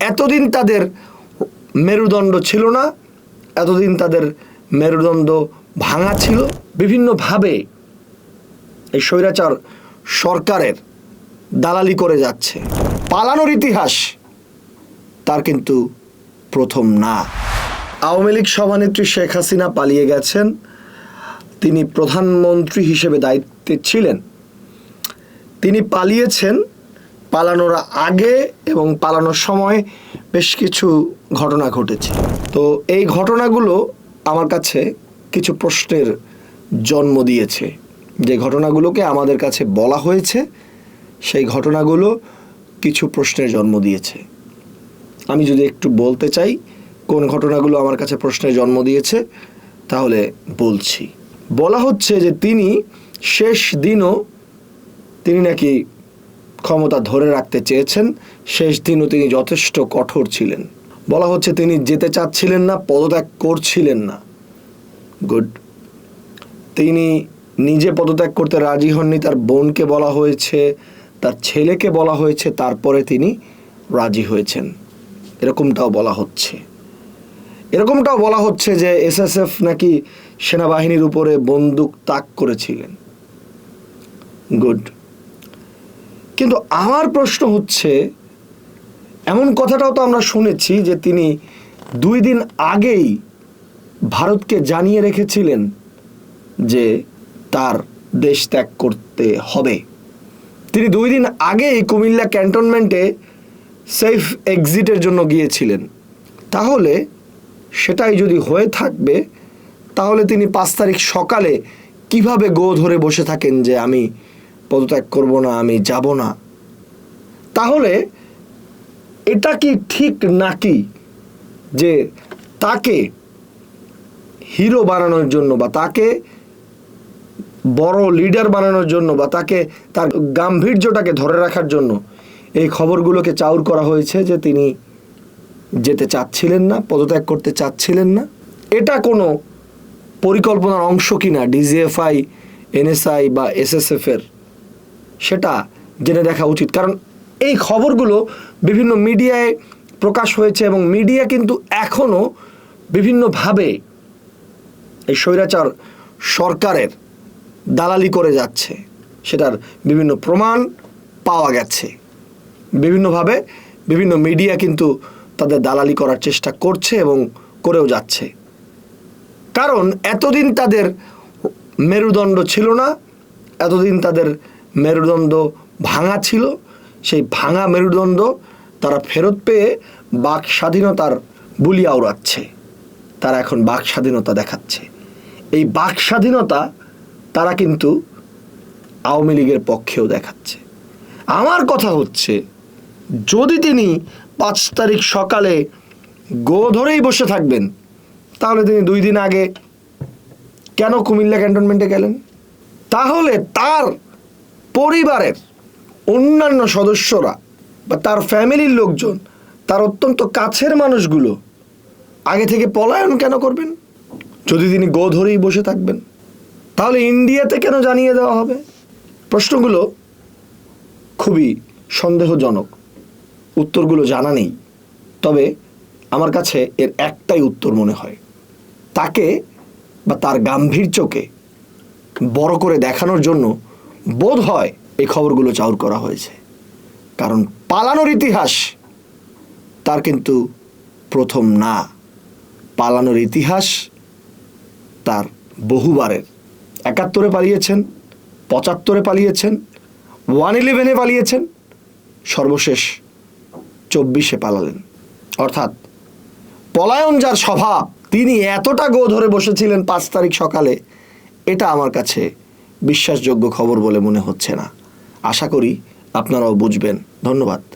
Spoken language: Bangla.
এতদিন তাদের মেরুদণ্ড ছিল না, এতদিন তাদের মেরুদণ্ড ভাঙা ছিল। বিভিন্নভাবে এই স্বৈরাচার সরকারের দালালি করে যাচ্ছে। পালানোর ইতিহাস তার কিন্তু প্রথম না। আওয়ামী লীগ সভানেত্রী শেখ হাসিনা পালিয়ে গেছেন। তিনি প্রধানমন্ত্রী হিসেবে দায়িত্বে ছিলেন। তিনি পালিয়েছেন পালানোর আগে এবং পালানোর সময় বেশ কিছু ঘটনা ঘটেছে। তো এই ঘটনাগুলো আমার কাছে কিছু প্রশ্নের জন্ম দিয়েছে। যে ঘটনাগুলোকে আমাদের কাছে বলা হয়েছে, সেই ঘটনাগুলো কিছু প্রশ্নের জন্ম দিয়েছে। আমি যদি একটু বলতে চাই, কোন ঘটনাগুলো আমার কাছে প্রশ্নের জন্ম দিয়েছে, তাহলে বলছি। বলা হচ্ছে যে তিনি শেষ দিনও তিনি নাকি ক্ষমতা ধরে রাখতে চেয়েছেন, শেষ দিনও তিনি যথেষ্ট কঠোর ছিলেন। বলা হচ্ছে তিনি যেতে চাচ্ছিলেন না, পদত্যাগ করছিলেন না। গুড। তিনি নিজে পদত্যাগ করতে রাজি হননি, তার বোনকে বলা হয়েছে, তার ছেলেকে বলা হয়েছে, তারপরে তিনি রাজি হয়েছেন। এরকমটাও বলা হচ্ছে। এরকমটাও বলা হচ্ছে যে এসএসএফ নাকি সেনাবাহিনীর উপরে বন্দুক তাক করেছিলেন। গুড। কিন্তু আমার প্রশ্ন হচ্ছে, এমন কথাটাও তো আমরা শুনেছি যে তিনি দুই দিন আগেই ভারতকে জানিয়ে রেখেছিলেন যে তার দেশ ত্যাগ করতে হবে। তিনি দুই দিন আগেই কুমিল্লা ক্যান্টনমেন্টে সেফ এক্সিটের জন্য গিয়েছিলেন। তাহলে সেটাই যদি হয়ে থাকবে, তাহলে তিনি পাঁচ তারিখ সকালে কীভাবে গো ধরে বসে থাকেন যে আমি পদত্যাগ করব না, আমি যাব না। তাহলে এটা কি ঠিক নাকি যে তাকে হিরো বানানোর জন্য বা তাকে বড় লিডার বানানোর জন্য বা তাকে তার গাম্ভীর্যটাকে ধরে রাখার জন্য এই খবরগুলোকে চাউর করা হয়েছে যে তিনি যেতে চাচ্ছিলেন না, পদত্যাগ করতে চাচ্ছিলেন না? এটা কোনো পরিকল্পনার অংশ কিনা? ডিজিএফআই এনএসআই বা এসএসএফ এর? সেটা জেনে দেখা উচিত। কারণ এই খবরগুলো বিভিন্ন মিডিয়ায় প্রকাশ হয়েছে এবং মিডিয়া কিন্তু এখনও বিভিন্নভাবে এই স্বৈরাচার সরকারের দালালি করে যাচ্ছে। সেটার বিভিন্ন প্রমাণ পাওয়া গেছে। বিভিন্নভাবে বিভিন্ন মিডিয়া কিন্তু তাদের দালালি করার চেষ্টা করছে এবং করেও যাচ্ছে। কারণ এতদিন তাদের মেরুদণ্ড ছিল না, এতদিন তাদের মেরুদণ্ড ভাঙা ছিল, সেই ভাঙা মেরুদণ্ড তারা ফেরত পেয়ে বাক স্বাধীনতার বুলি আওড়াচ্ছে। তারা এখন বাক স্বাধীনতা দেখাচ্ছে। এই বাক স্বাধীনতা তারা কিন্তু আওয়ামী লীগের পক্ষেও দেখাচ্ছে। আমার কথা হচ্ছে, যদি তিনি পাঁচ তারিখ সকালে গো ধরেই বসে থাকবেন, তাহলে তিনি দুই দিন আগে কেন কুমিল্লা ক্যান্টনমেন্টে গেলেন? তাহলে তার পরিবারের অন্যান্য সদস্যরা বা তার ফ্যামিলির লোকজন, তার অত্যন্ত কাছের মানুষগুলো আগে থেকে পলায়ন কেন করবেন? যদি তিনি গো ধরেই বসে থাকবেন, তাহলে ইন্ডিয়াতে কেন জানিয়ে দেওয়া হবে? প্রশ্নগুলো খুবই সন্দেহজনক। উত্তরগুলো জানা নেই। তবে আমার কাছে এর একটাই উত্তর মনে হয়। তাকে বা তার গাম্ভীর্যকে বড় করে দেখানোর জন্য বোধ হয় এই খবরগুলো চাউর করা হয়েছে। কারণ পালানোর ইতিহাস তার কিন্তু প্রথম না। পালানোর ইতিহাস তার বহুবারের। একাত্তরে পালিয়েছেন, পঁচাত্তরে পালিয়েছেন, ওয়ান ইলেভেনে পালিয়েছেন, সর্বশেষ চব্বিশে পালালেন। অর্থাৎ পলায়ন যার স্বভাব, তিনি এতটা গো ধরে বসেছিলেন পাঁচ তারিখ সকালে, এটা আমার কাছে বিশ্বাসযোগ্য খবর বলে মনে হচ্ছে না। আশা করি আপনারাও বুঝবেন। ধন্যবাদ।